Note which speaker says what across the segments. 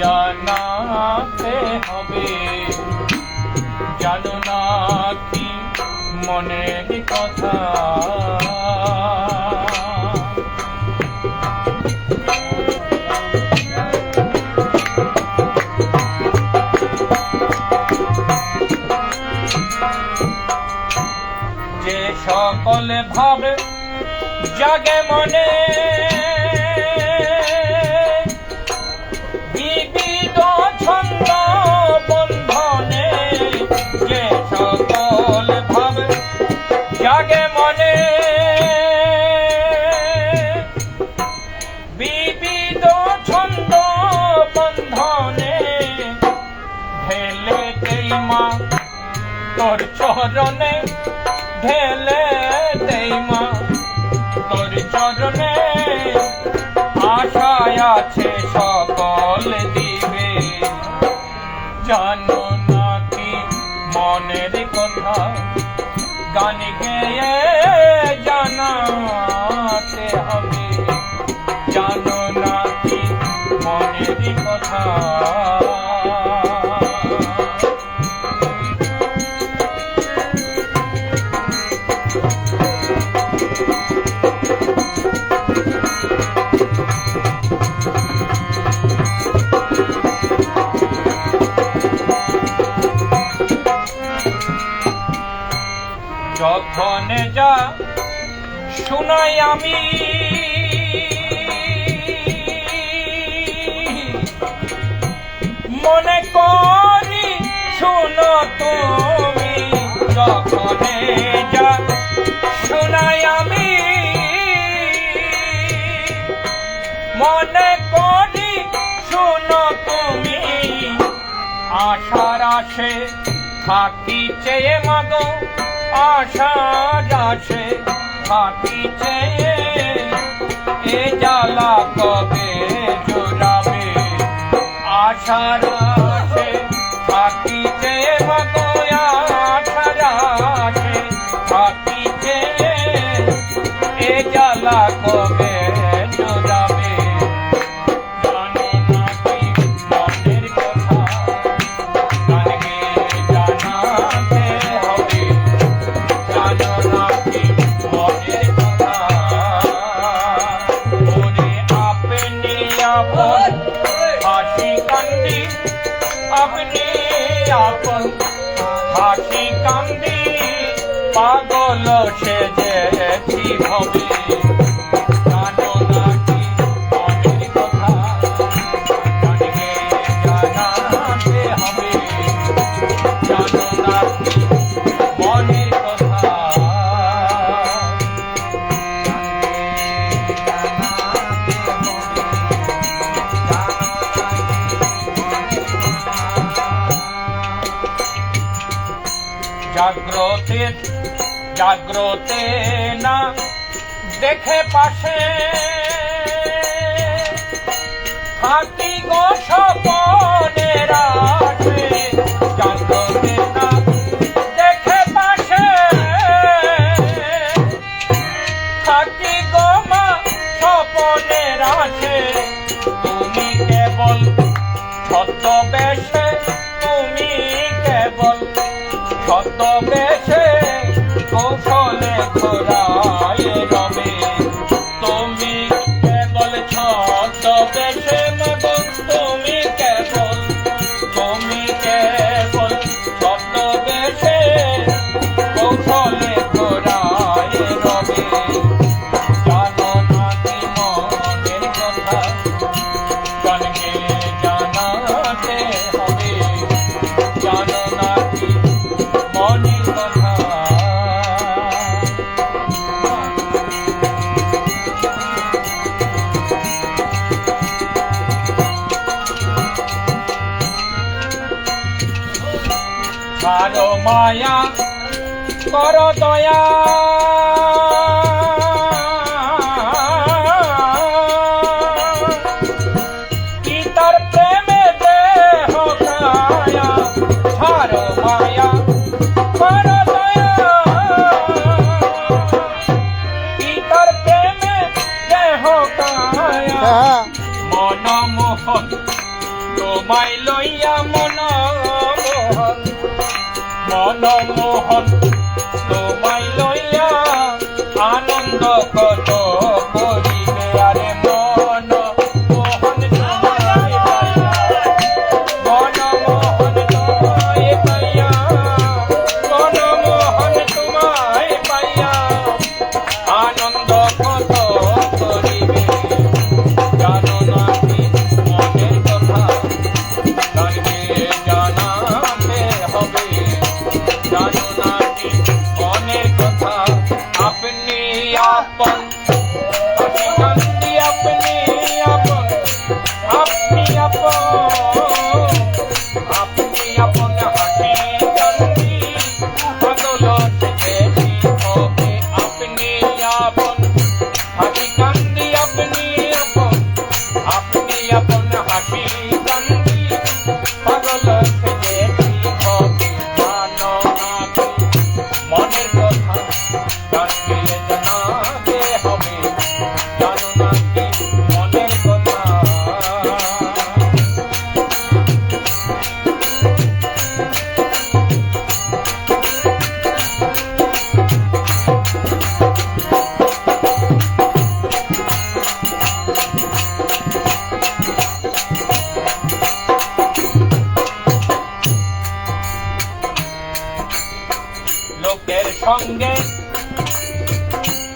Speaker 1: জানাতে হবে। জানো না কি মনের কথা? সকলে ভাবে জাগে মনে hell. শুনাই আমি। মনে করি, শোনো তুমি যখনে যা, শুনাই আমি। মনে করি, শোনো তুমি, আশার আসে থাকি চেয়ে মাগো আশা আসে ফাটিছে এ জ্বালা কবে জোড়াবে? আশারা জাগ্রতে না দেখে পাশে। খাটি গো সপনেরা কারও মায়া কর দয়া। পিতার প্রেমে দেহ কায়া কারও দেহ কায়া
Speaker 2: হ্যাঁ।
Speaker 1: মন মোহন তোমায় লইয়া মন লাল মোহন তোমায় লইয়া আনন্দ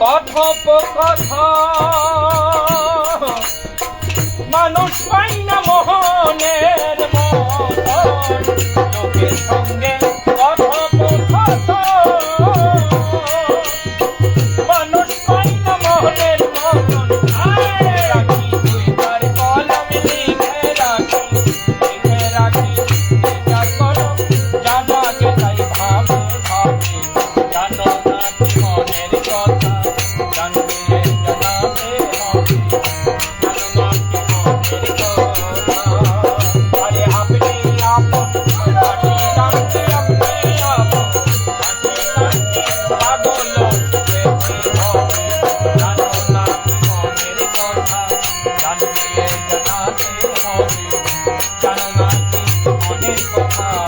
Speaker 1: কথোপকথা মানুষ পাই না মোহনের লোকের সঙ্গে alguém falar.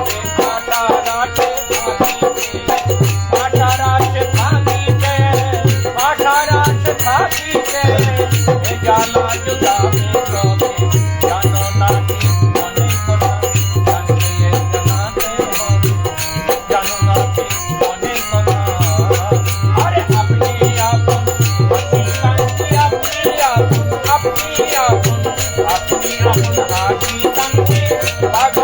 Speaker 1: अपनी आखी तंगी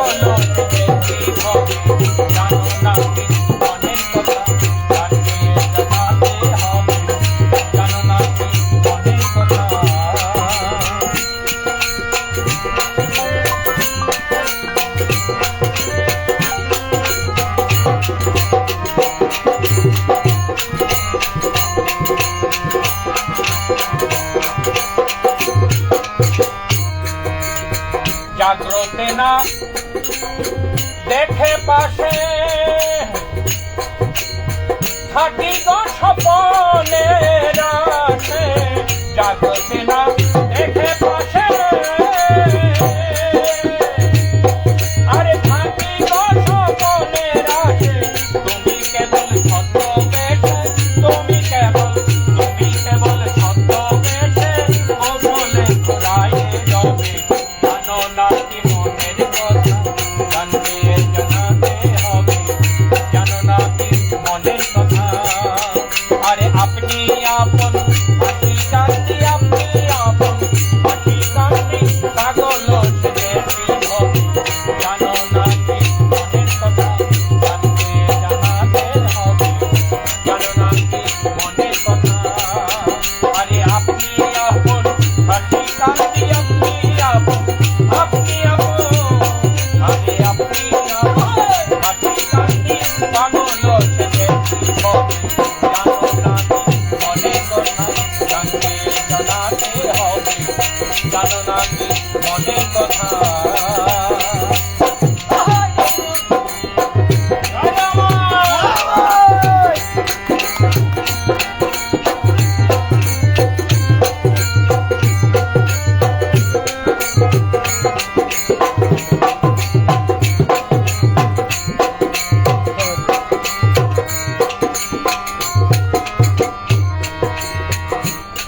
Speaker 1: আসে না দেখে পাশে। থাকি গো সপনে রাখে জাগতে না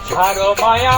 Speaker 1: ছাড়ো মায়া